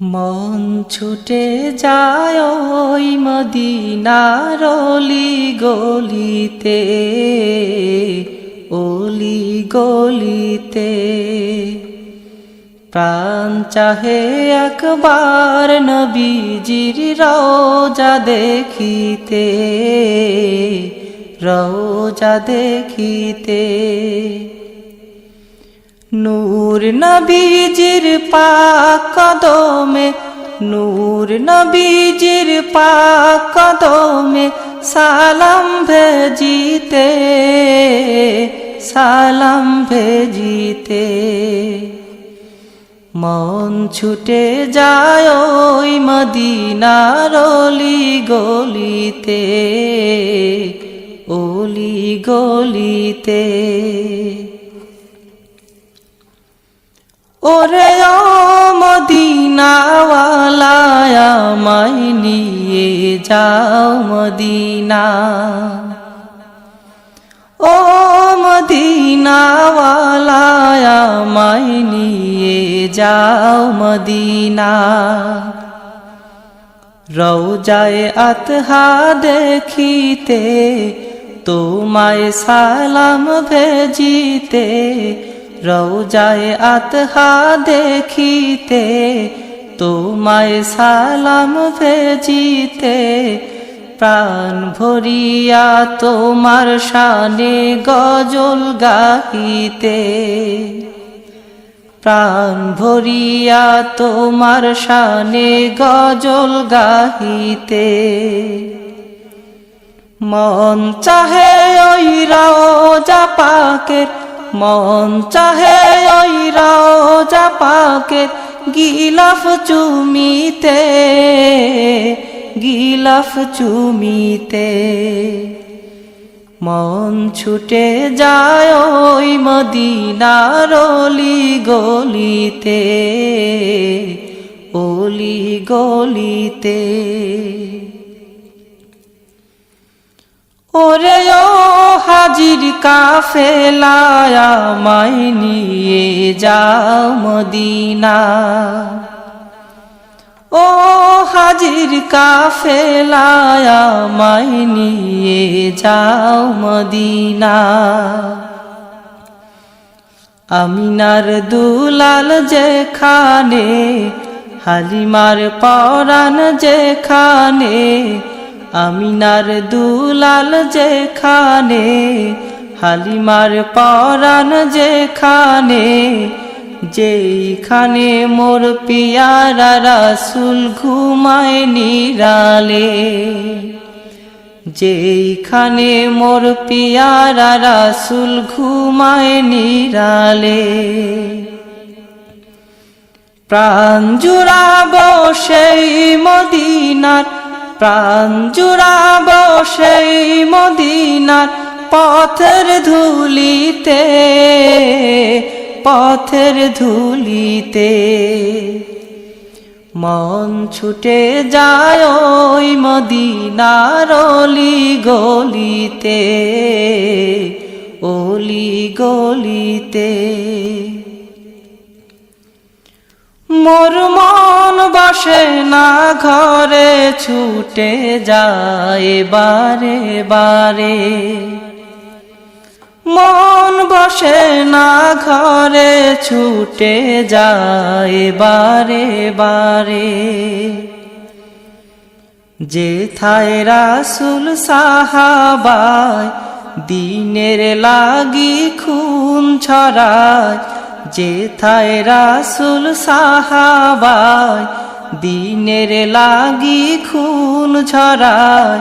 মন ছুটে যায় ওই মদিনার অলি গলিতে অলি গলিতে প্রাণ চাহে একবার নবীজির রোজা দেখিতে রোজা দেখিতে। নূর নবীজির পাক কদমে, নূর নবীজির পাক কদমে সালাম ভেজিতে সালাম ভেজিতে। মন ছুটে যায় ওই মদিনার অলি গলিতে অলি গলিতে। ওরে মদিনাওয়ালায় আমায় নিয়ে যাও মদিনা। ও মদিনাওয়ালায় আমায় নিয়ে যাও মদিনা। রৌজায় আতহা দেখিতে, তোমায় সালাম ভেজিতে রৌজায় আতহা দেখিতে, তোমায় সালাম ভেজিতে, প্রাণ ভরিয়া তোমার শানে গজল গাহিতে। প্রাণ ভরিয়া তোমার শানে গজল গাহিতে। মন চাহে ওই রাজা পাকের মন চাহে ওই রাজা পাকের গিলাফ চুমিতে গিলাফ চুমিতে। মন ছুটে যায় ওই মদিনার অলি গলিতে অলি গলিতে। ওরে ও হাজির কাফেলায়া মাই নিয়ে যাও মদিনা। ও হাজির কাফেলায়া মাই নিয়ে যাও মদিনা। আমিনার দুলাল যেখানে, হালিমার পরাণ যেখানে আমিনার দুলাল যেখানে, হালিমার পরাণ যেখানে যেখানে মোর পিয়ারা রাসুল ঘুমায় নিরালে যেখানে মোর পিয়ারা রাসুল ঘুমায় নিরালে। প্রাণ জুড়াব সেই মদিনার প্রাণ জুড়াব সেই মদিনার পথের ধুলিতে পথের ধুলিতে। মন ছুটে যায় ওই মদিনার অলি গলিতে অলি গলিতে। মোর বসে না ঘরে ছুটে যায় বারে বারে। মন বসে না ঘরে ছুটে যায় বারে বারে। যে থায় রাসুল সাহাবায়, দিনের লাগি খুন ছড়ায় যে থায় রাসুল সাহাবায়, দিনের লাগি খুন ছড়ায়,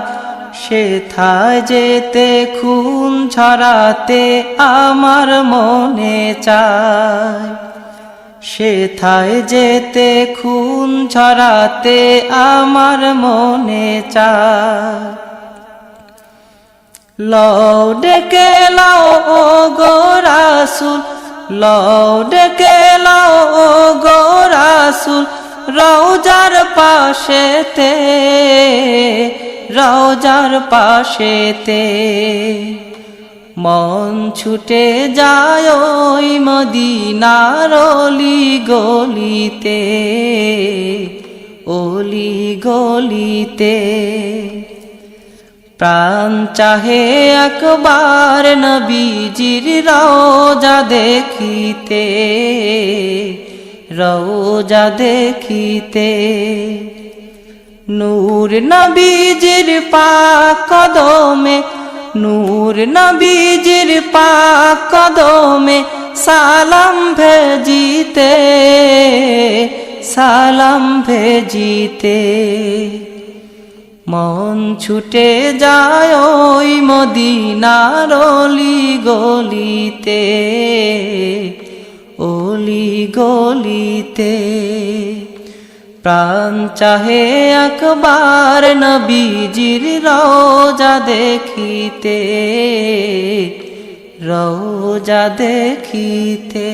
সে থায় যেতে খুন ছড়াতে আমার মনে চায়। সে থায় যেতে খুন ছড়াতে আমার মনে চায়। লও ডেকে লাও গো রাসুল লও ডেকে লাও গো রাসুল রৌজার পাশেতে রৌজার পাশেতে। মন ছুটে যায় ওই মদিনার অলি গলিতে অলি গলিতে। প্রাণ চাহে একবার নবীজির রোজা দেখিতে রোজা দেখিতে। নূর নবীজির পাক কদমে, নূর নবীজির পাক কদমে সালাম ভেজিতে সালাম ভেজিতে। মন ছুটে যায় ওই মদিনার অলি গলিতে অলি গলিতে প্রাণ চাহে একবার নবীজির রোজা দেখিতে রোজা দেখিতে।